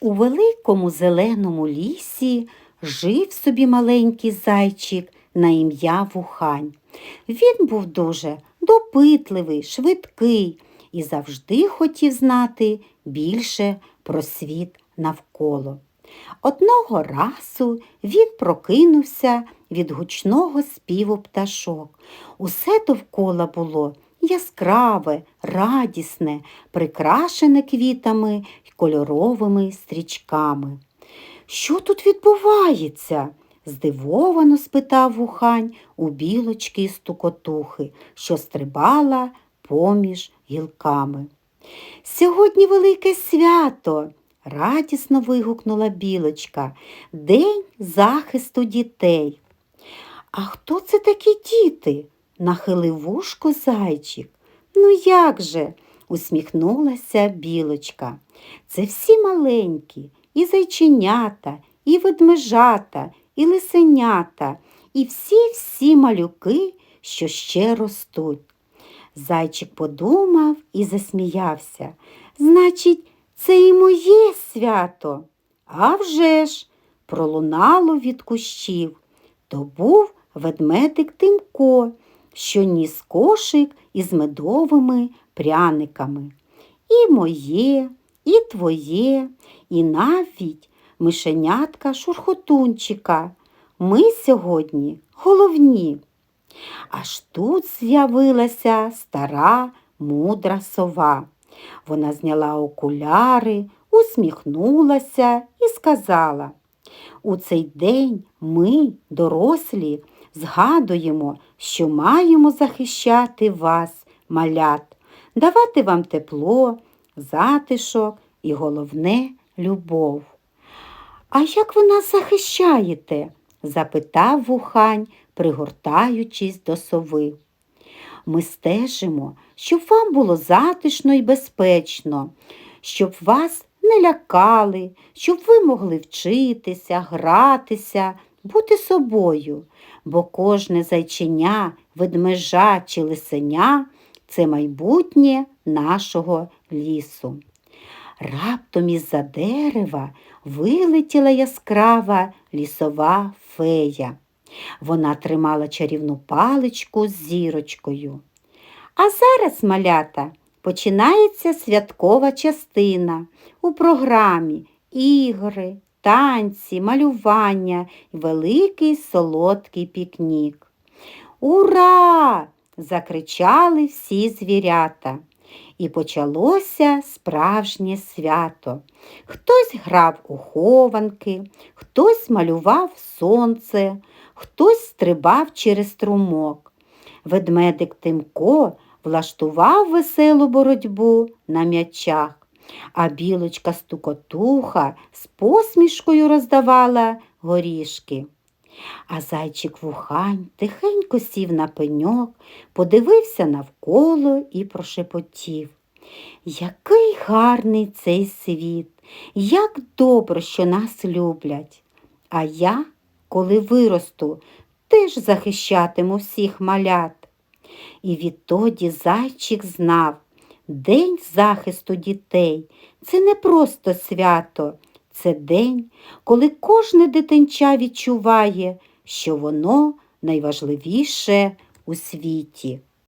У великому зеленому лісі жив собі маленький зайчик на ім'я Вухань. Він був дуже допитливий, швидкий і завжди хотів знати більше про світ навколо. Одного разу він прокинувся від гучного співу пташок. Усе довкола було яскраве, радісне, прикрашене квітами й кольоровими стрічками. Що тут відбувається? здивовано спитав вухань у білочки стукотухи, що стрибала поміж гілками. Сьогодні велике свято, радісно вигукнула білочка, День захисту дітей. А хто це такі діти? Нахилив вушко зайчик. Ну як же? усміхнулася білочка. Це всі маленькі, і зайченята, і ведмежата, і лисенята, і всі-всі малюки, що ще ростуть. Зайчик подумав і засміявся. Значить, це і моє свято. А вже ж, пролунало від кущів. То був ведмедик Тимко, що ніс кошик із медовими пряниками. І моє, і твоє, і навіть мишенятка шурхотунчика. Ми сьогодні головні. Аж тут з'явилася стара мудра сова. Вона зняла окуляри, усміхнулася і сказала, у цей день ми, дорослі, згадуємо, що маємо захищати вас, малят, давати вам тепло, затишок і головне любов. А як ви нас захищаєте? запитав вухань, пригортаючись до сови. Ми стежимо, щоб вам було затишно і безпечно, щоб вас не лякали, щоб ви могли вчитися, гратися, бути собою, бо кожне зайченя, ведмежа чи лисеня це майбутнє нашого лісу. Раптом із-за дерева вилетіла яскрава лісова фея. Вона тримала чарівну паличку з зірочкою. А зараз, малята, починається святкова частина у програмі ігри, танці, малювання і великий солодкий пікнік. Ура! закричали всі звірята. І почалося справжнє свято. Хтось грав у хованки, хтось малював сонце, хтось стрибав через струмок. Ведмедик Тимко влаштував веселу боротьбу на м'ячах, а білочка стукотуха з посмішкою роздавала горішки. А зайчик вухань тихенько сів на пеньок, подивився навколо і прошепотів. Який гарний цей світ, як добре, що нас люблять. А я, коли виросту, теж захищатиму всіх малят. І відтоді зайчик знав, День захисту дітей це не просто свято, це день, коли кожне дитинча відчуває, що воно найважливіше у світі.